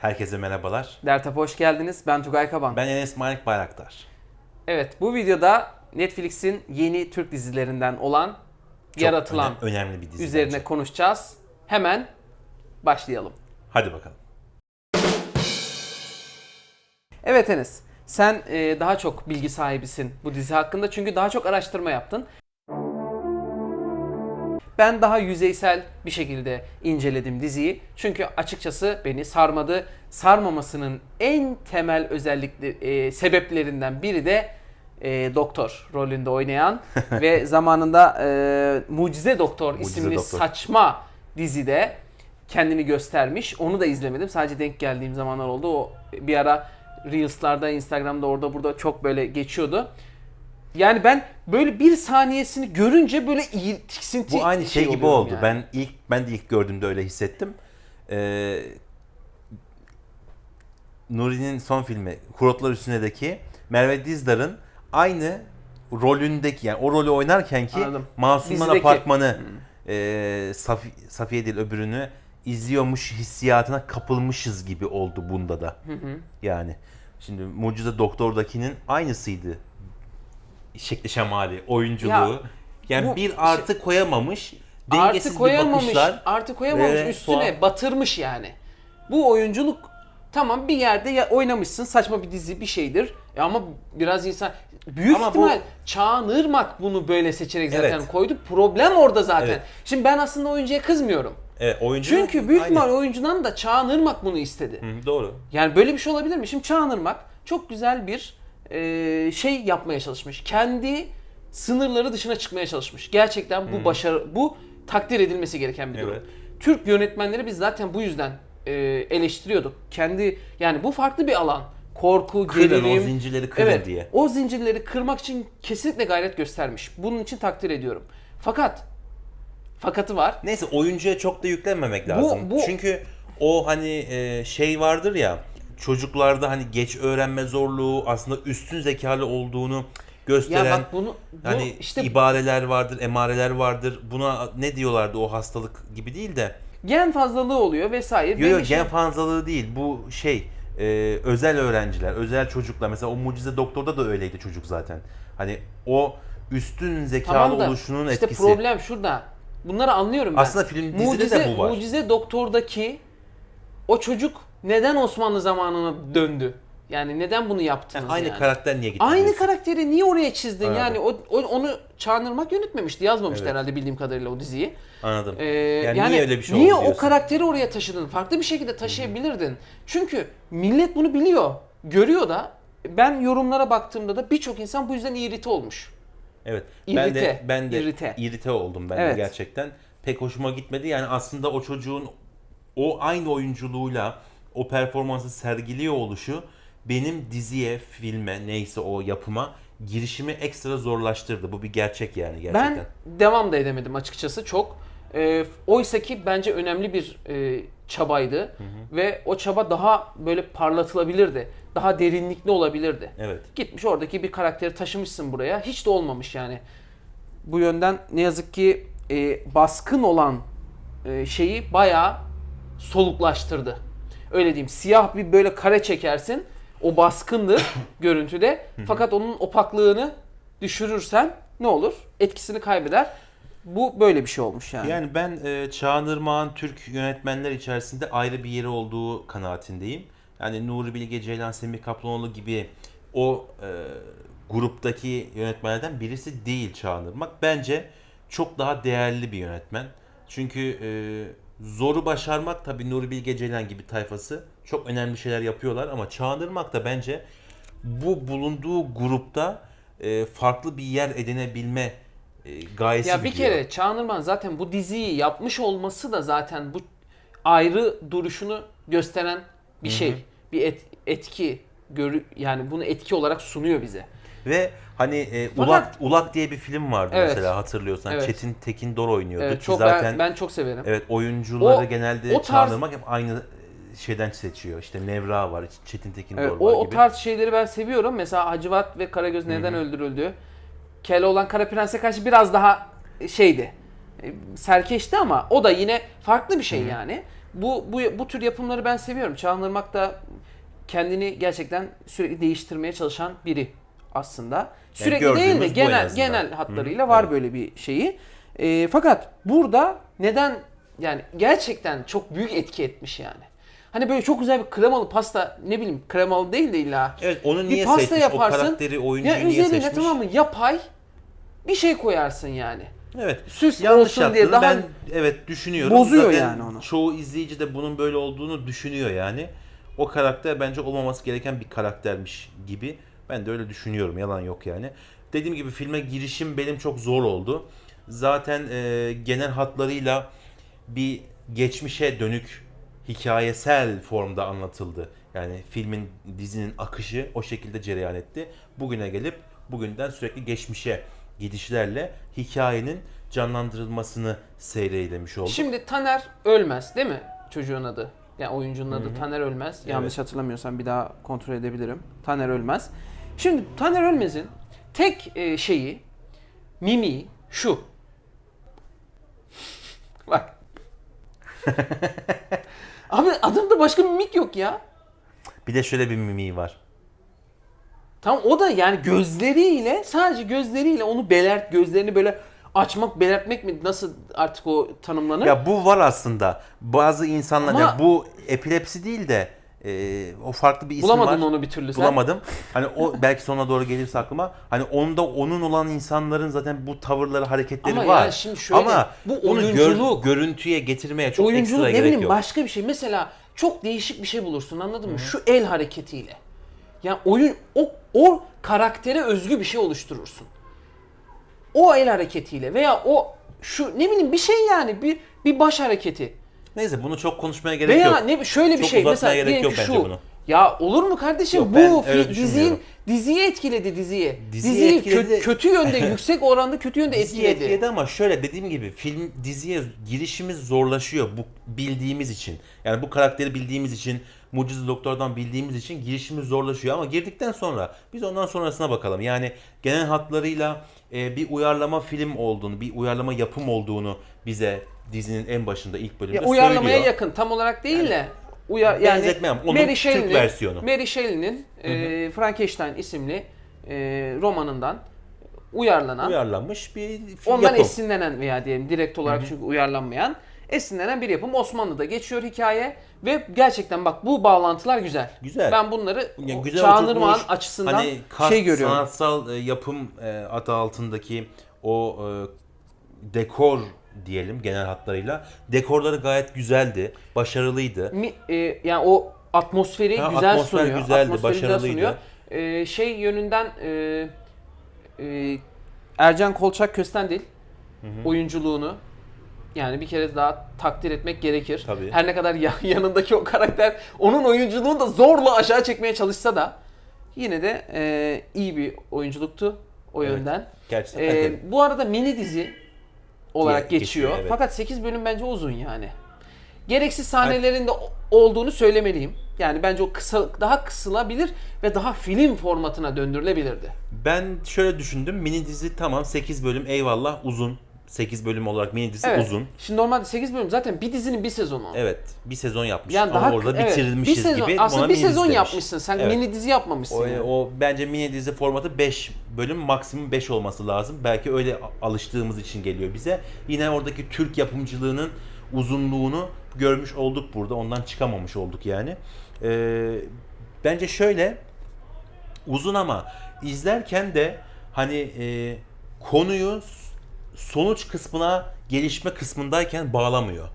Herkese merhabalar. Dertap hoş geldiniz. Ben Tugay Kaban. Ben Enes Manik Bayraktar. Evet bu videoda Netflix'in yeni Türk dizilerinden olan Çok Yaratılan öne- önemli bir dizi. üzerine bence. konuşacağız. Hemen başlayalım. Hadi bakalım. Evet Enes, sen e, daha çok bilgi sahibisin bu dizi hakkında çünkü daha çok araştırma yaptın. Ben daha yüzeysel bir şekilde inceledim diziyi. Çünkü açıkçası beni sarmadı. Sarmamasının en temel özellikleri, e, sebeplerinden biri de e, doktor rolünde oynayan ve zamanında e, Mucize Doktor Mucize isimli Doktor. saçma dizide kendini göstermiş. Onu da izlemedim. Sadece denk geldiğim zamanlar oldu. O bir ara Reels'larda, Instagram'da orada burada çok böyle geçiyordu. Yani ben böyle bir saniyesini görünce böyle iyi tiksinti Bu aynı şey, gibi oluyorum oldu. yani. Ben ilk ben de ilk gördüğümde öyle hissettim. Ee, Nuri'nin son filmi Kurotlar Üstüne'deki Merve Dizdar'ın aynı rolündeki yani o rolü oynarken ki Anladım. Masumlar. Apartmanı e, Safi- Safiye değil öbürünü izliyormuş hissiyatına kapılmışız gibi oldu bunda da. Yani şimdi Mucize Doktor'dakinin aynısıydı. Şekli şemali, oyunculuğu. Ya, yani bu bir şey- artı koyamamış, dengesiz artı bir koyamamış, bakışlar. artı koyamamış ve üstüne tuhaf. batırmış yani. Bu oyunculuk tamam bir yerde ya oynamışsın saçma bir dizi bir şeydir. E ama biraz insan büyük Ama bu- ihtimal Çağan Irmak bunu böyle seçerek zaten Evet. koydu. Problem orada zaten. Evet. Şimdi ben aslında oyuncuya kızmıyorum. Evet, oyuncu Çünkü büyük ihtimal oyuncudan da Çağan Irmak bunu istedi. Hı, doğru. Yani böyle bir şey olabilir mi? Şimdi Çağan Irmak çok güzel bir e, şey yapmaya çalışmış. Kendi sınırları dışına çıkmaya çalışmış. Gerçekten bu başarı, bu takdir edilmesi gereken bir durum. Evet. Türk yönetmenleri biz zaten bu yüzden e, eleştiriyorduk. Kendi yani bu farklı bir alan. Korku, Kırın gerilim. o zincirleri kırın evet, diye. O zincirleri kırmak için kesinlikle gayret göstermiş. Bunun için takdir ediyorum. Fakat fakatı var. Neyse oyuncuya çok da yüklenmemek lazım. bu- Çünkü o hani e, şey vardır ya çocuklarda hani geç öğrenme zorluğu aslında üstün zekalı olduğunu gösteren Ya bak bunu bu hani işte ibareler vardır, emareler vardır. Buna ne diyorlardı o hastalık gibi değil de. gen fazlalığı oluyor vesaire. Yok yok gen fazlalığı değil. Bu şey e, özel öğrenciler, özel çocuklar. Mesela o Mucize Doktor'da da öyleydi çocuk zaten. Hani o üstün zekalı Tamam da oluşunun işte etkisi. problem şurada. Bunları anlıyorum ben. Aslında film dizide de bu var. Mucize Doktor'daki o çocuk neden Osmanlı zamanına döndü? Yani neden bunu yaptınız aynı yani? karakter niye gitti? Aynı karakteri niye oraya çizdin? Anladım. Yani o, o- onu Çağan Irmak yönetmemişti. Yazmamıştı Evet. herhalde bildiğim kadarıyla o diziyi. Anladım. Ee, yani, niye öyle bir şey niye oldu o diyorsun? karakteri oraya taşıdın? Farklı bir şekilde taşıyabilirdin. Çünkü millet bunu biliyor. Görüyor da ben yorumlara baktığımda da birçok insan bu yüzden irite olmuş. Evet. ben de İrite, ben de irite. irite, oldum ben de Evet. gerçekten. Pek hoşuma gitmedi. Yani aslında o çocuğun o aynı oyunculuğuyla o performansı sergiliyor oluşu benim diziye, filme, neyse o yapıma girişimi ekstra zorlaştırdı. Bu bir gerçek yani gerçekten. Ben devam da edemedim açıkçası çok. E, Oysa ki bence önemli bir e, çabaydı ve o çaba daha böyle parlatılabilirdi. Daha derinlikli olabilirdi. Evet. Gitmiş oradaki bir karakteri taşımışsın buraya. Hiç de olmamış yani. Bu yönden ne yazık ki e, baskın olan e, şeyi bayağı soluklaştırdı. Öyle diyeyim. Siyah bir böyle kare çekersin. O baskındır görüntüde. Fakat onun opaklığını düşürürsen ne olur? Etkisini kaybeder. Bu böyle bir şey olmuş yani. Yani ben e, Çağan Irmak'ın Türk yönetmenler içerisinde ayrı bir yeri olduğu kanaatindeyim. Yani Nuri Bilge Ceylan, Semih Kaplanoğlu gibi o e, gruptaki yönetmenlerden birisi değil Çağan Irmak. Bence çok daha değerli bir yönetmen. Çünkü e, zoru başarmak tabii Nuri Bilge Ceylan gibi tayfası çok önemli şeyler yapıyorlar ama Çağan Irmak da bence bu bulunduğu grupta e, farklı bir yer edinebilme e, gayesi Ya bir gidiyor. kere Çağan Irmak'ın zaten bu diziyi yapmış olması da zaten bu ayrı duruşunu gösteren bir şey. Bir et- etki görü yani bunu etki olarak sunuyor bize. Ve hani e, Fakat- Ulak Ulak diye bir film vardı Evet. mesela hatırlıyorsan. Evet. Çetin Tekindor oynuyordu Evet, ki çok zaten ben, ben çok severim. evet oyuncuları O- genelde o tarz- çağırmak hep aynı şeyden seçiyor. İşte Nevra var, Çetin Tekindor Evet, var o, o gibi. tarz şeyleri ben seviyorum. Mesela Hacivat ve Karagöz neden öldürüldü? Keloğlan Kara Prens'e karşı biraz daha şeydi. e, Serkeşti ama o da yine farklı bir şey yani. Bu, bu, bu tür yapımları ben seviyorum. Çağınırmak da kendini gerçekten sürekli değiştirmeye çalışan biri aslında. Sürekli değil de genel genel hatlarıyla var evet. böyle bir şeyi. Ee, fakat burada neden yani gerçekten çok büyük etki etmiş yani. Hani böyle çok güzel bir kremalı pasta ne bileyim kremalı değil de illa. Evet onu Bir niye pasta seçmiş? yaparsın. O karakteri, oyuncuyu Ya niye üzerine seçmiş? tamam mı yapay bir şey koyarsın yani. Evet. Süs Yanlış olsun diye daha ben evet düşünüyorum. bozuyor Zaten yani onu. Çoğu izleyici de bunun böyle olduğunu düşünüyor yani. O karakter bence olmaması gereken bir karaktermiş gibi. Ben de öyle düşünüyorum. Yalan yok yani. Dediğim gibi filme girişim benim çok zor oldu. Zaten e, genel hatlarıyla bir geçmişe dönük hikayesel formda anlatıldı. Yani filmin, dizinin akışı o şekilde cereyan etti. Bugüne gelip bugünden sürekli geçmişe gidişlerle hikayenin canlandırılmasını seyreylemiş olduk. Şimdi Taner Ölmez değil mi çocuğun adı? Yani oyuncunun adı Taner Ölmez. Yanlış hatırlamıyorsam bir daha kontrol edebilirim. Taner Ölmez. Şimdi Taner Ölmez'in tek e, şeyi, mimi şu. Bak. Abi adamda başka mimik yok ya. Bir de şöyle bir mimiği var. Tamam o da yani gözleriyle sadece gözleriyle onu belert gözlerini böyle açmak belertmek mi nasıl artık o tanımlanır? Ya bu var aslında. Bazı insanlar Ama- ya bu epilepsi değil de e, o farklı bir isim Bulamadın var. onu bir türlü sen. Bulamadım. Hani o belki sonuna doğru gelirse aklıma. Hani onda onun olan insanların zaten bu tavırları, hareketleri Ama var. yani şimdi şöyle, Ama bu onu gör- oyunculuk. görüntüye getirmeye çok oyunculuk ekstra ne gerek bileyim yok. başka bir şey. Mesela çok değişik bir şey bulursun anladın mı? Şu el hareketiyle. Yani oyun o o karaktere özgü bir şey oluşturursun. O el hareketiyle veya o şu ne bileyim bir şey yani bir bir baş hareketi. Neyse bunu çok konuşmaya gerek Veya yok. ne şöyle bir Çok şey mesela gerek diyelim yok ki bence şu. bunu. Ya olur mu kardeşim Yok, bu ben öyle diziyi düşünmüyorum. diziyi etkiledi diziyi. Diziyi Diziyi, etkiledi. kö- kötü yönde yüksek oranda kötü yönde Diziyi etkiledi. etkiledi ama şöyle dediğim gibi film diziye girişimiz zorlaşıyor bu bildiğimiz için. Yani bu karakteri bildiğimiz için, Mucize Doktor'dan bildiğimiz için girişimiz zorlaşıyor ama girdikten sonra biz ondan sonrasına bakalım. Yani genel hatlarıyla e, bir uyarlama film olduğunu, bir uyarlama yapım olduğunu bize dizinin en başında ilk bölümde Ya uyarlamaya söylüyor. yakın tam olarak değil de uyar yani benzetmem, onun Mary Türk Shelley'nin versiyonu. Mary Shelley'nin e, Frankenstein isimli e, romanından uyarlanan uyarlanmış bir film ondan yapım. esinlenen veya diyelim direkt olarak çünkü uyarlanmayan esinlenen bir yapım Osmanlı'da geçiyor hikaye ve gerçekten bak bu bağlantılar güzel. Güzel. Ben bunları Ya o güzel Çağınırmak'ın oturtmuş. açısından hani kast, şey görüyorum. Sanatsal e, yapım e, adı altındaki o e, dekor diyelim genel hatlarıyla. Dekorları gayet güzeldi, başarılıydı. Mi- e, yani o atmosferi Ha, güzel atmosfer sunuyor. güzeldi, atmosferi güzel başarılıydı. sunuyor. E, şey yönünden e, e, Ercan Kolçak Köstendil oyunculuğunu yani bir kere daha takdir etmek gerekir. Tabii. Her ne kadar ya- yanındaki o karakter onun oyunculuğunu da zorla aşağı çekmeye çalışsa da yine de e, iyi bir oyunculuktu o Evet. yönden. Gerçekten E, bu arada mini dizi olarak geçiyor. geçiyor, evet. Fakat 8 bölüm bence uzun yani. Gereksiz sahnelerinde o- olduğunu söylemeliyim. Yani bence o kısa daha kısılabilir ve daha film formatına döndürülebilirdi. Ben şöyle düşündüm. Mini dizi tamam 8 bölüm eyvallah uzun. 8 bölüm olarak mini dizi Evet. uzun. Şimdi normalde 8 bölüm zaten bir dizinin bir sezonu. Evet. Bir sezon yapmış. Yani Ama daha orada evet, bitirilmişiz bir sezon, gibi. Aslında ona bir mini dizi sezon demiş. yapmışsın. Sen Evet. mini dizi yapmamışsın. O, yani. o bence mini dizi formatı 5 bölüm maksimum 5 olması lazım. Belki öyle alıştığımız için geliyor bize. Yine oradaki Türk yapımcılığının uzunluğunu görmüş olduk burada. Ondan çıkamamış olduk yani. Ee, bence şöyle uzun ama izlerken de hani e, konuyu sonuç kısmına gelişme kısmındayken bağlamıyor.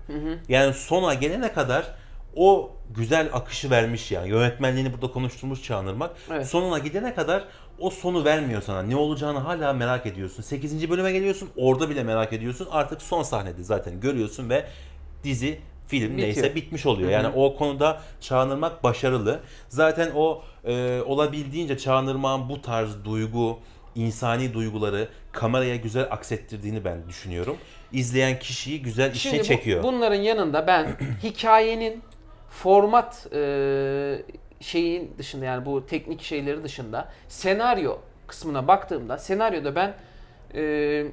Yani sona gelene kadar o güzel akışı vermiş yani. Yönetmenliğini burada konuşturmuş Çağınırmak. Evet. Sonuna gidene kadar o sonu vermiyor sana. Ne olacağını hala merak ediyorsun. 8. bölüme geliyorsun. Orada bile merak ediyorsun. Artık son sahnede zaten görüyorsun ve dizi film Bitiyor. neyse bitmiş oluyor. Yani o konuda Çağınırmak başarılı. Zaten o e, olabildiğince Çağınırmak'ın bu tarz duygu, insani duyguları kameraya güzel aksettirdiğini ben düşünüyorum. İzleyen kişiyi güzel içine Şimdi bu- çekiyor. bunların yanında ben hikayenin format e, şeyin dışında yani bu teknik şeyleri dışında senaryo kısmına baktığımda senaryoda ben e,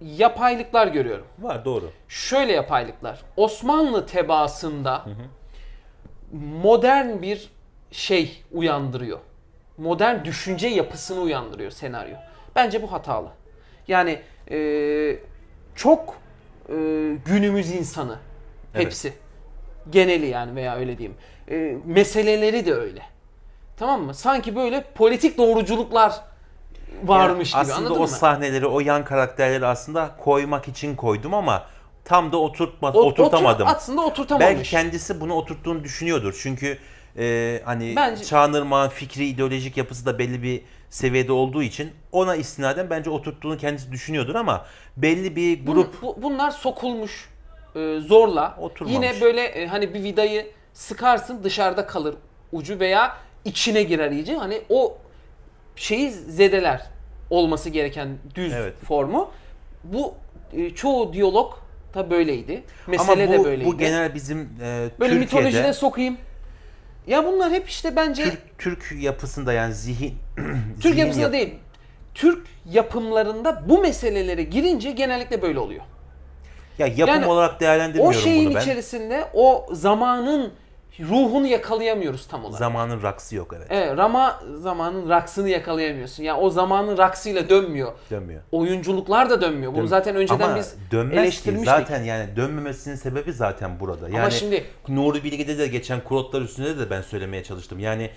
yapaylıklar görüyorum. Var doğru. Şöyle yapaylıklar. Osmanlı tebaasında modern bir şey uyandırıyor. Modern düşünce yapısını uyandırıyor senaryo. Bence bu hatalı. Yani e, çok e, günümüz insanı Evet. hepsi. Geneli yani veya öyle diyeyim. E, meseleleri de öyle. Tamam mı? Sanki böyle politik doğruculuklar varmış Yani gibi aslında anladın o mı? sahneleri, o yan karakterleri aslında koymak için koydum ama tam da oturtma, O- oturtamadım. otur- aslında oturtamamış. Belki kendisi bunu oturttuğunu düşünüyordur. Çünkü e, hani Bence- Çağınırmak'ın fikri, ideolojik yapısı da belli bir seviyede olduğu için ona istinaden bence oturttuğunu kendisi düşünüyordur ama belli bir grup Bu- bunlar sokulmuş e, zorla. Oturmamış. Yine böyle e, hani bir vidayı sıkarsın dışarıda kalır ucu veya içine girer iyice. Hani o şeyi zedeler olması gereken düz Evet. formu. Bu e, çoğu diyalog da böyleydi. Mesele ama de bu, böyleydi. bu genel bizim e, böyle Türkiye'de mitolojide sokayım. Ya bunlar hep işte bence Türk, Türk yapısında yani zihin Türk zihin yapısında yap- değil. Türk yapımlarında bu meselelere girince genellikle böyle oluyor. Ya yapım Yani olarak O değerlendirmiyorum şeyin bunu ben. içerisinde o zamanın ruhunu yakalayamıyoruz tam olarak. Zamanın raksı yok evet. Evet, Rama zamanın raksını yakalayamıyorsun. Yani o zamanın raksıyla dönmüyor. Dönmüyor. Oyunculuklar da dönmüyor. Bunu Dön- zaten önceden Ama biz dönmez ki. eleştirmiştik. Zaten yani dönmemesinin sebebi zaten burada. Yani şimdi- Nuri Bilge'de de geçen kurotlar üstünde de ben söylemeye çalıştım. Yani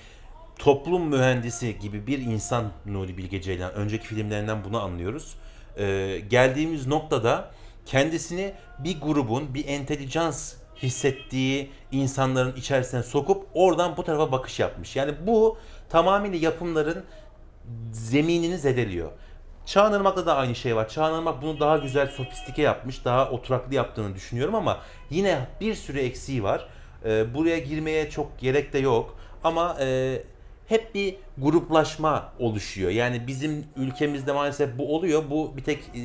toplum mühendisi gibi bir insan Nuri Bilge Ceylan. Önceki filmlerinden bunu anlıyoruz. Ee, geldiğimiz noktada kendisini bir grubun, bir entelijans hissettiği insanların içerisine sokup oradan bu tarafa bakış yapmış. Yani bu tamamıyla yapımların zeminini zedeliyor. Çağınırmak'ta da aynı şey var. Çağınırmak bunu daha güzel, sofistike yapmış, daha oturaklı yaptığını düşünüyorum ama yine bir sürü eksiği var. Ee, buraya girmeye çok gerek de yok. Ama e, hep bir gruplaşma oluşuyor. Yani bizim ülkemizde maalesef bu oluyor. Bu bir tek e,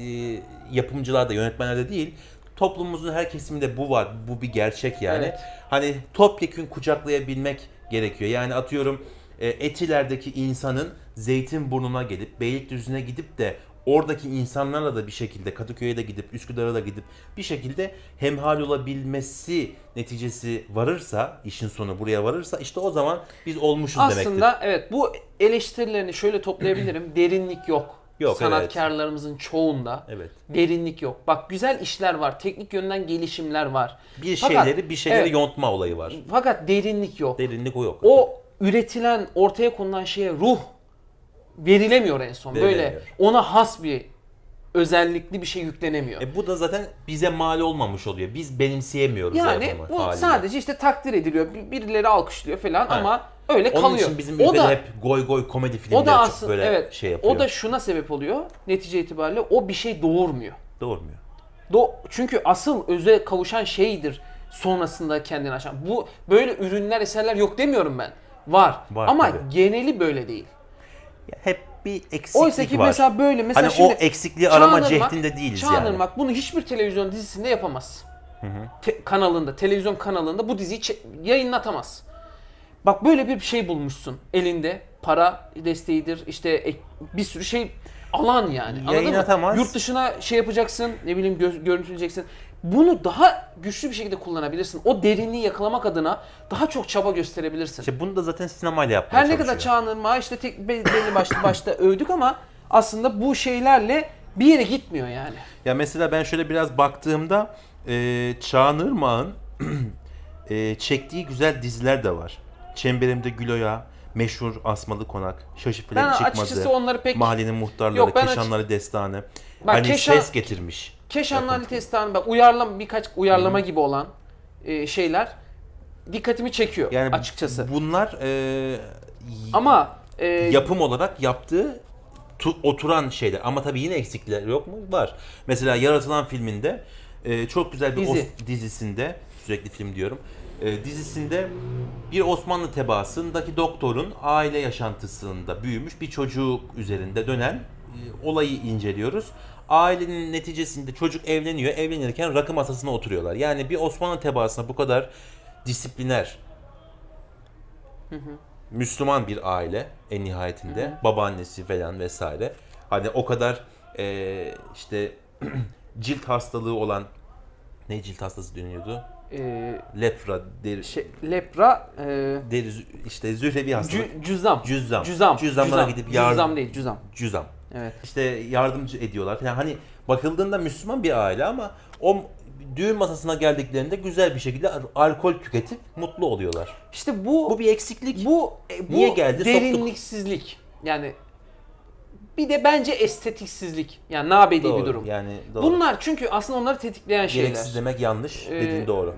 yapımcılarda, yönetmenlerde değil. Toplumumuzun her kesiminde bu var. Bu bir gerçek yani. Evet. Hani topyekün kucaklayabilmek gerekiyor. Yani atıyorum e, Etiler'deki insanın Zeytinburnu'na gelip Beylikdüzü'ne gidip de oradaki insanlarla da bir şekilde Kadıköy'e de gidip Üsküdar'a da gidip bir şekilde hemhal olabilmesi neticesi varırsa işin sonu buraya varırsa işte o zaman biz olmuşuz demektir. aslında evet bu eleştirilerini şöyle toplayabilirim. Derinlik yok. Yok, Sanatkarlarımızın çoğunda Evet. derinlik yok. Bak güzel işler var. Teknik yönden gelişimler var. Bir Fakat- şeyleri bir şeyleri evet, yontma olayı var. Fakat derinlik yok. Derinlik o yok. o üretilen, ortaya konulan şeye ruh verilemiyor en son. Böyle ona has bir özellikli bir şey yüklenemiyor. E bu da zaten bize mal olmamış oluyor. Biz benimseyemiyoruz yani bu haliyle. sadece işte takdir ediliyor. Bir- Birileri alkışlıyor falan ama öyle Onun kalıyor. için bizim o da hep goy goy komedi filmleri o da çok aslında böyle evet. şey yapıyor. o da şuna sebep oluyor. Netice itibariyle o bir şey doğurmuyor. Doğurmuyor. Do çünkü asıl öze kavuşan şeydir sonrasında kendini aşan. Bu böyle ürünler, eserler yok demiyorum ben. Var. Var Ama tabii. geneli böyle değil. Ya hep bir eksiklik Oysa ki var. mesela böyle mesela hani şimdi o eksikliği arama Çağınırmak- cehdinde değiliz yani. Çağınırmak bunu hiçbir televizyon dizisinde yapamaz. Te- kanalında, televizyon kanalında bu diziyi yayınlatamaz. Bak böyle bir şey bulmuşsun elinde. Para desteğidir, işte bir sürü şey alan yani. Anladın mı? Yayınlatamaz. Yurt dışına şey yapacaksın, ne bileyim gö- görüntüleyeceksin. Bunu daha güçlü bir şekilde kullanabilirsin. O derinliği yakalamak adına daha çok çaba gösterebilirsin. İşte bunu da zaten sinemayla yapmaya Her ne kadar çalışıyor. İşte tek be- belli başlı başta övdük ama aslında bu şeylerle bir yere gitmiyor yani. Ya mesela ben şöyle biraz baktığımda e, Çağınırmak'ın e, çektiği güzel diziler de var. Çemberimde Güloya, meşhur Asmalı Konak, Şaşıfile Çıkmazı, açıkçası onları pek Mahallenin Muhtarları, Yok, ben Keşanları Destanı. Bak, hani Keşan- ses getirmiş. Keşanlı Ali Testanı bak uyarlama birkaç uyarlama gibi olan e, şeyler dikkatimi çekiyor Yani açıkçası. bunlar e, Ama e, yapım olarak yaptığı tu- oturan şeyler. Ama tabii yine eksikler yok mu? Var. Mesela Yaratılan filminde e, çok güzel bir Dizi. Os- dizisinde sürekli film diyorum. E, dizisinde bir Osmanlı tebaasındaki doktorun aile yaşantısında büyümüş bir çocuk üzerinde dönen e, olayı inceliyoruz. Ailenin neticesinde çocuk evleniyor. Evlenirken rakı masasına oturuyorlar. Yani bir Osmanlı tebaasına bu kadar disipliner, Müslüman bir aile en nihayetinde. Babaannesi falan vesaire. Hani o kadar e, işte cilt hastalığı olan ne cilt hastası deniyordu? Ee, Lepra, deri, şey, lepra, e, deri işte zührevi hastalık. cü- cüzam. Cüzzam. Cüzam. Cüzzamlara cüzam. gidip yardım- Cüzam değil, cüzam. Cüzam. Evet. İşte yardımcı ediyorlar. Yani hani bakıldığında Müslüman bir aile ama o düğün masasına geldiklerinde güzel bir şekilde alkol tüketip mutlu oluyorlar. İşte bu Bu bir eksiklik. bu e, bu Niye geldi? Soktuk. derinliksizlik. Yani bir de bence estetiksizlik. Yani nabedi bir Doğru, durum. Yani doğru. Bunlar çünkü aslında onları tetikleyen şeyler. Gereksiz demek yanlış. Ee, dediğin doğru.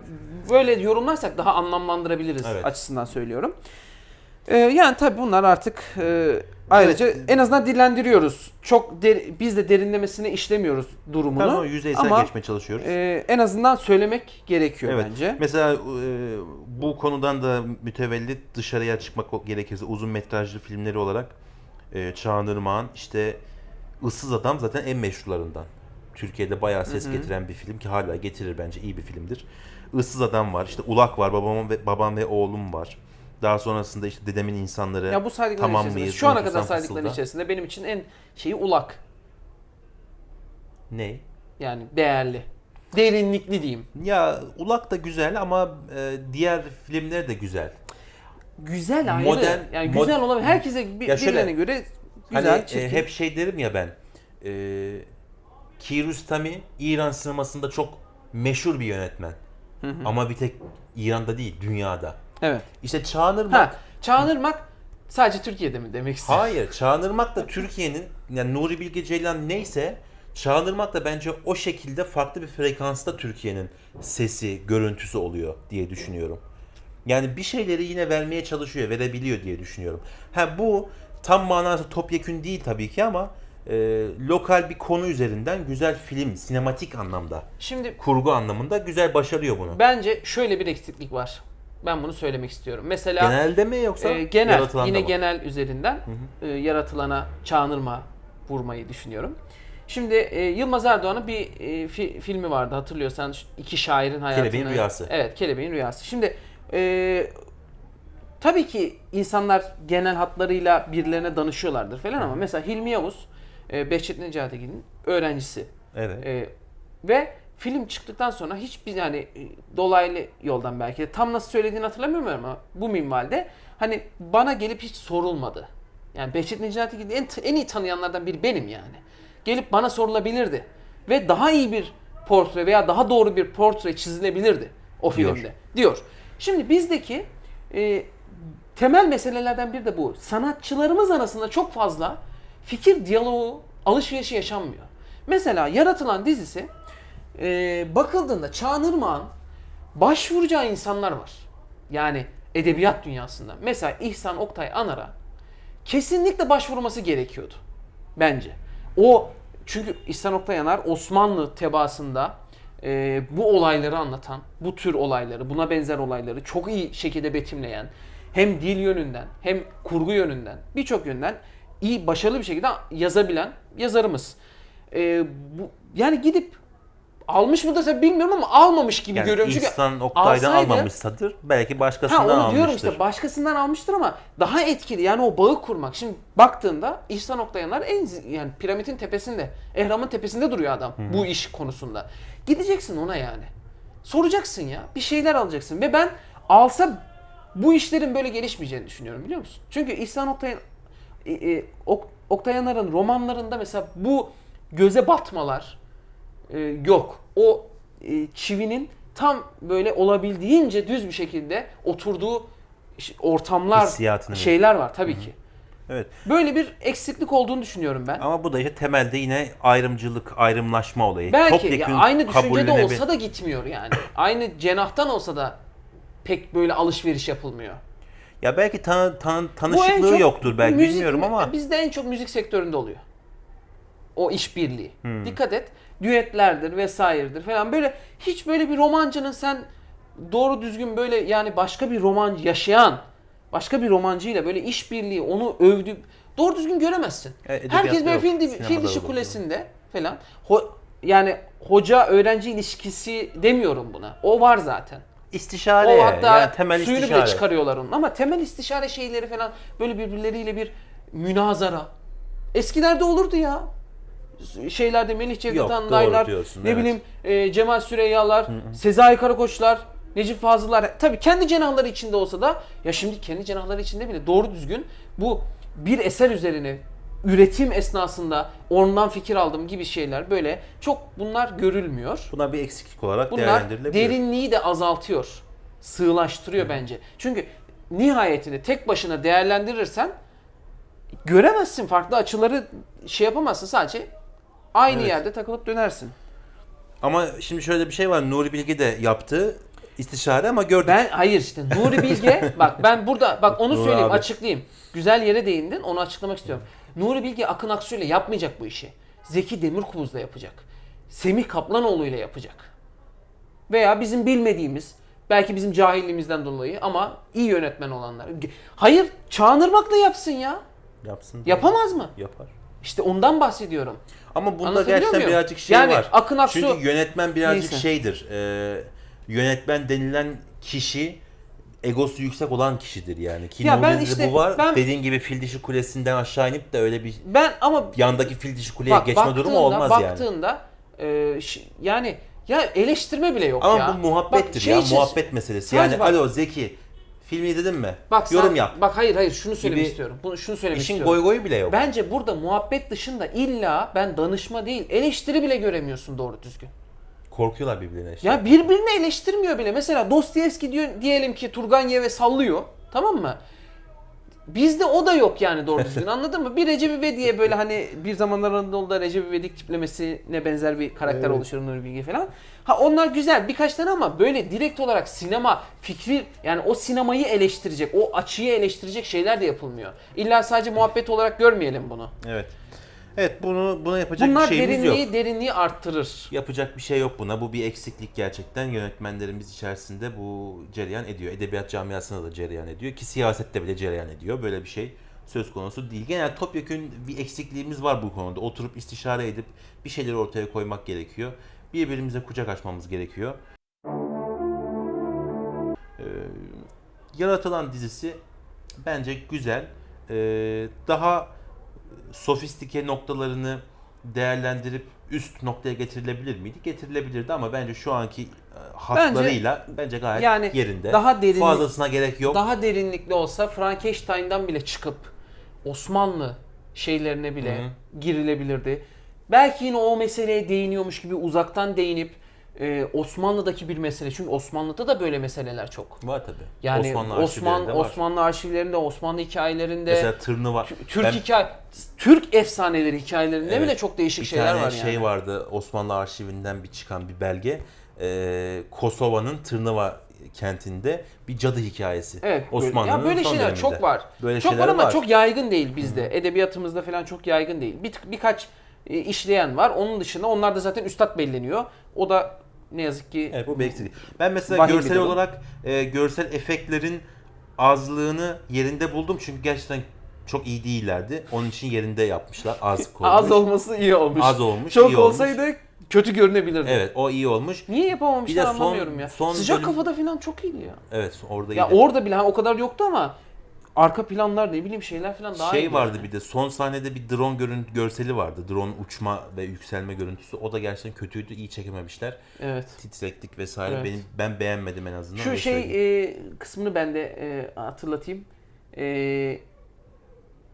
Böyle yorumlarsak daha anlamlandırabiliriz Evet. açısından söylüyorum. Ee, yani tabii bunlar artık e, ayrıca en azından dillendiriyoruz. Çok der- biz de derinlemesine işlemiyoruz durumunu. Tamam yüzeysel ama geçmeye çalışıyoruz. e, en azından söylemek gerekiyor Evet. bence. Mesela e, bu konudan da mütevellit dışarıya çıkmak gerekirse uzun metrajlı filmleri olarak e, Çağan Irmak'ın işte Issız Adam zaten en meşhurlarından. Türkiye'de bayağı ses getiren bir film ki hala getirir bence iyi bir filmdir. Issız Adam var, işte Ulak var, babam ve babam ve oğlum var. Daha sonrasında işte dedemin insanları. Ya bu Tamam mıyız? şu ana kadar saydıkların içerisinde benim için en şeyi ulak. Ne? Yani değerli. Derinlikli diyeyim. Ya Ulak da güzel ama e, diğer filmler de güzel. Güzel ayrı. Modern- yani mod- güzel olabilir. Herkese bir, Ya şöyle, birilerine göre güzel, hani e, çirkin. hep şey derim ya ben. E, Kiarostami İran sinemasında çok meşhur bir yönetmen. Ama bir tek İran'da değil, dünyada. Evet. İşte Çağan Irmak Ha, Çağan Irmak sadece Türkiye'de mi demek istiyorsun? Hayır, Çağan Irmak da Türkiye'nin yani Nuri Bilge Ceylan neyse Çağan Irmak da bence o şekilde farklı bir frekansta Türkiye'nin sesi, görüntüsü oluyor diye düşünüyorum. Yani bir şeyleri yine vermeye çalışıyor, verebiliyor diye düşünüyorum. Ha bu tam manası topyekün değil tabii ki ama e, lokal bir konu üzerinden güzel film, sinematik anlamda, Şimdi kurgu anlamında güzel başarıyor bunu. bence şöyle bir eksiklik var. Ben bunu söylemek istiyorum. Mesela Genelde mi yoksa e, genel yine mı? genel üzerinden e, yaratılana çağınırma vurmayı düşünüyorum. Şimdi e, Yılmaz Erdoğan'ın bir e, fi- filmi vardı hatırlıyorsan şu iki şairin hayatını. Kelebeğin Rüyası. Evet, Kelebeğin Rüyası. Şimdi e, tabii ki insanlar genel hatlarıyla birilerine danışıyorlardır falan ama mesela Hilmi Yavuz, e, Behçet Necatigil'in öğrencisi. Evet. Ee, ve film çıktıktan sonra hiçbir yani e, dolaylı yoldan belki de tam nasıl söylediğini hatırlamıyorum ama bu minvalde hani bana gelip hiç sorulmadı. Yani Behçet Necatigil'i en, en iyi tanıyanlardan biri benim yani. Gelip bana sorulabilirdi. Ve daha iyi bir portre veya daha doğru bir portre çizilebilirdi o filmde. Diyor. Şimdi bizdeki e, temel meselelerden biri de bu. Sanatçılarımız arasında çok fazla fikir diyaloğu, alışverişi yaşanmıyor. Mesela Yaratılan dizisi e, bakıldığında Çağan Irmak'ın başvuracağı insanlar var. Yani edebiyat dünyasında. Mesela İhsan Oktay Anar'a kesinlikle başvurması gerekiyordu. Bence. O çünkü İhsan Oktay Anar Osmanlı tebaasında e, bu olayları anlatan, bu tür olayları, buna benzer olayları çok iyi şekilde betimleyen, hem dil yönünden hem kurgu yönünden birçok yönden iyi başarılı bir şekilde yazabilen yazarımız. E, bu yani gidip almış mı da tabii bilmiyorum ama almamış gibi Yani görüyorum. Çünkü İhsan Oktay'dan alsaydı- almamışsadır. Belki Ha başkasından onu almıştır. diyorum işte başkasından almıştır ama daha etkili yani o bağı kurmak. Şimdi baktığında İhsan Oktayanlar en yani piramidin tepesinde, ehramın tepesinde duruyor adam bu iş konusunda. Gideceksin ona yani. Soracaksın ya. Bir şeyler alacaksın ve ben alsa bu işlerin böyle gelişmeyeceğini düşünüyorum biliyor musun? Çünkü İhsan Oktayan e, e, Ok- Oktayanar'ın romanlarında mesela bu göze batmalar e, yok. O e, çivinin tam böyle olabildiğince düz bir şekilde oturduğu ortamlar, Hissiyatını şeyler var tabii ki. Evet. Böyle bir eksiklik olduğunu düşünüyorum ben. Ama bu da işte temelde yine ayrımcılık, ayrımlaşma olayı. Belki ya aynı düşüncede olsa da gitmiyor yani. aynı cenahtan olsa da pek böyle alışveriş yapılmıyor. Ya belki tan tan tanışıklığı yoktur belki müzik- bilmiyorum ama Bizde en çok müzik sektöründe oluyor. O işbirliği. Hmm. Dikkat et. Düetlerdir vesairedir falan böyle hiç böyle bir romancının sen doğru düzgün böyle yani başka bir roman yaşayan başka bir romancıyla böyle işbirliği onu övdü doğru düzgün göremezsin. E, Herkes böyle fil, sinemada fil dişi kulesinde falan. Ho- yani hoca öğrenci ilişkisi demiyorum buna. O var zaten. istişare O hatta yani temel suyunu istişare. bile çıkarıyorlar onun. Ama temel istişare şeyleri falan böyle birbirleriyle bir münazara. Eskilerde olurdu ya. Şeylerde Melih Cevdet diyorsun, ne evet. bileyim e, Cemal Süreyyalar, Sezai Karakoçlar, Necip Fazıllar tabii kendi cenahları içinde olsa da ya şimdi kendi cenahları içinde bile doğru düzgün bu bir eser üzerine üretim esnasında ondan fikir aldım gibi şeyler böyle çok bunlar görülmüyor. Buna bir eksiklik olarak Bunlar değerlendirilebilir. derinliği de azaltıyor. Sığlaştırıyor bence. Çünkü nihayetinde tek başına değerlendirirsen göremezsin. Farklı açıları şey yapamazsın. Sadece aynı Evet. yerde takılıp dönersin. Ama şimdi şöyle bir şey var. Nuri Bilge de yaptı istişare ama gördük. Ben hayır işte Nuri Bilge bak ben burada bak onu Nuri söyleyeyim abi. açıklayayım. Güzel yere değindin onu açıklamak istiyorum. Nuri Bilge Akın Aksu ile yapmayacak bu işi. Zeki Demirkubuz'la yapacak. Semih Kaplanoğlu ile yapacak. Veya bizim bilmediğimiz belki bizim cahilliğimizden dolayı ama iyi yönetmen olanlar. Hayır Çağınırmak'la yapsın ya. Yapsın. Yapamaz mı? Yapar. İşte ondan bahsediyorum. Ama bunda gerçekten muyum? birazcık şey Yani var. Akın Aksu- Çünkü yönetmen birazcık Neyse. şeydir. e, yönetmen denilen kişi egosu yüksek olan kişidir yani. Ki Ya ben işte- bu var. ben- Dediğin gibi fil dişi kulesinden aşağı inip de öyle bir Ben ama yandaki fil dişi kuleye bak, geçme durumu olmaz yani. baktığında, yani. yani ya eleştirme bile yok Ama ya. bu muhabbettir Bak, şey ya. için- Muhabbet meselesi. Yani bak- alo Zeki filmi izledin mi? Bak sen- Yorum yap. Bak hayır hayır şunu söylemek Gibi istiyorum. Bunu şunu söylemek İşin istiyorum. goy goyu bile yok. Bence burada muhabbet dışında illa ben danışma değil eleştiri bile göremiyorsun doğru düzgün. Korkuyorlar birbirine işte. Ya birbirini eleştirmiyor bile. Mesela Dostoyevski diyor diyelim ki Turgenev'e sallıyor. Tamam mı? Bizde o da yok yani doğru düzgün anladın mı? Bir Recep İvedik'e böyle hani bir zamanlar Anadolu'da Recep İvedik tiplemesine benzer bir karakter Evet. oluşturur Nuri Bilge falan. Ha onlar güzel birkaç tane ama böyle direkt olarak sinema fikri yani o sinemayı eleştirecek, o açıyı eleştirecek şeyler de yapılmıyor. İlla sadece muhabbet olarak görmeyelim bunu. Evet. Evet bunu buna yapacak Bunlar bir şeyimiz derinliği yok. derinliği arttırır. Yapacak bir şey yok buna. Bu bir eksiklik gerçekten. Yönetmenlerimiz içerisinde bu cereyan ediyor. Edebiyat camiasına da cereyan ediyor. Ki siyasette bile cereyan ediyor. Böyle bir şey söz konusu değil. Genel topyekün bir eksikliğimiz var bu konuda. Oturup istişare edip bir şeyleri ortaya koymak gerekiyor. Birbirimize kucak açmamız gerekiyor. Ee, Yaratılan dizisi bence güzel. Ee, daha sofistike noktalarını değerlendirip üst noktaya getirilebilir miydi? Getirilebilirdi ama bence şu anki e, hatlarıyla bence, gayet yani yerinde. daha derin- Fazlasına gerek yok. Daha derinlikli olsa Frankenstein'dan bile çıkıp Osmanlı şeylerine bile Hı hı. girilebilirdi. Belki yine o meseleye değiniyormuş gibi uzaktan değinip e, Osmanlı'daki bir mesele. Çünkü Osmanlı'da da böyle meseleler çok. Var tabi. Yani Osmanlı Osman arşivlerinde var. Osmanlı arşivlerinde, Osmanlı hikayelerinde, Mesela tırnı var. Türk Ben- hikaye Türk efsaneleri hikayelerinde Evet. bile çok değişik bir şeyler tane var şey yani. vardı Osmanlı arşivinden bir çıkan bir belge. Ee, Kosova'nın Tırnava kentinde bir cadı hikayesi. Evet. böyle- Osmanlı'nın ya böyle son şeyler döneminde. çok var. Böyle çok var ama var. çok yaygın değil bizde. Edebiyatımızda falan çok yaygın değil. Bir birkaç e, işleyen var. Onun dışında onlar da zaten üstad belleniyor. O da ne yazık ki Evet bu bir eksiklik. Ben mesela Vahim görsel olarak e, görsel efektlerin azlığını yerinde buldum. Çünkü gerçekten çok iyi değillerdi. Onun için yerinde yapmışlar. Az koymuş. az olması iyi olmuş. Az olmuş, Çok iyi olmuş. olsaydı kötü görünebilirdi. Evet o iyi olmuş. Niye yapamamışlar Bir de son- anlamıyorum ya. son Sıcak bölüm- kafada falan çok iyiydi ya. Evet orada Ya iyiydi. orada bile ha, o kadar yoktu ama arka planlar ne bileyim şeyler falan daha şey iyiydi vardı yani. bir de son sahnede bir drone görüntü görseli vardı. Drone uçma ve yükselme görüntüsü. O da gerçekten kötüydü. iyi çekememişler. Evet. Titreklik vesaire. Evet. Benim ben beğenmedim en azından. Şu öyle şey e, kısmını ben de e, hatırlatayım. E,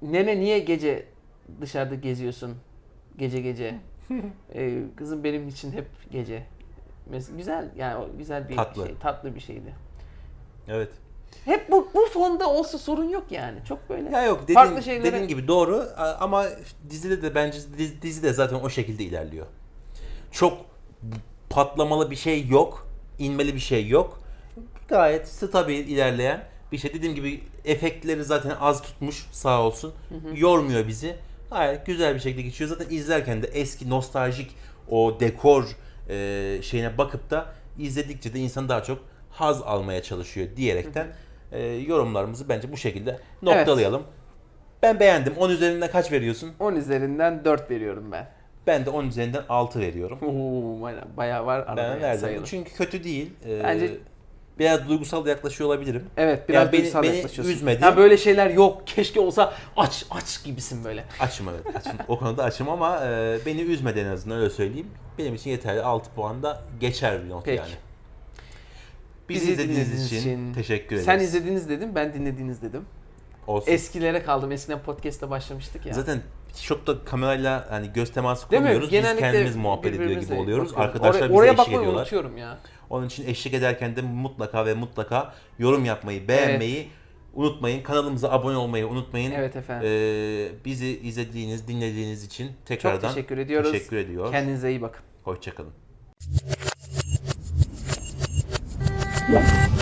nene niye gece dışarıda geziyorsun? Gece gece. E, kızım benim için hep gece. Mes- güzel yani o güzel bir Tatlı. şey, tatlı bir şeydi. Evet. Hep bu bu fonda olsa sorun yok yani. Çok böyle. Ya yok dediğin, Farklı şeylere- dediğin gibi doğru ama dizide de bence dizi, de zaten o şekilde ilerliyor. Çok patlamalı bir şey yok, inmeli bir şey yok. Gayet stabil ilerleyen bir şey. Dediğim gibi efektleri zaten az tutmuş sağ olsun. Yormuyor bizi. Gayet güzel bir şekilde geçiyor. Zaten izlerken de eski nostaljik o dekor e, şeyine bakıp da izledikçe de insan daha çok haz almaya çalışıyor diyerekten e, yorumlarımızı bence bu şekilde noktalayalım. Ben beğendim. 10 üzerinden kaç veriyorsun? 10 üzerinden 4 veriyorum ben. Ben de 10 üzerinden 6 veriyorum. Oo, bayağı- bayağı var arada Ben yani verdim. sayılı. Çünkü kötü değil. Ee, Bence biraz duygusal yaklaşıyor olabilirim. Evet biraz Ya beni- duygusal beni yaklaşıyorsun. üzmedi. Ya böyle şeyler yok. Keşke olsa aç aç gibisin böyle. Açım evet. Açım. o konuda açım ama e, beni üzmedi en azından öyle söyleyeyim. Benim için yeterli. 6 puan da geçer bir not Peki. yani. Bizi, izlediğiniz için, teşekkür ederiz. Sen izlediniz dedim, ben dinlediniz dedim. Olsun. Eskilere kaldım. Eskiden podcast'te başlamıştık ya. Zaten çok da kamerayla hani göz teması kurmuyoruz. Biz kendimiz muhabbet ediyor gibi oluyoruz. bakıyoruz. Arkadaşlar oraya, bize eşlik ediyorlar. unutuyorum ya. Onun için eşlik ederken de mutlaka ve mutlaka yorum yapmayı, beğenmeyi unutmayın. Kanalımıza abone olmayı unutmayın. Evet efendim. Ee, bizi izlediğiniz, dinlediğiniz için Çok tekrardan teşekkür ediyoruz. teşekkür ediyor. Kendinize iyi bakın. Hoşçakalın. Yeah.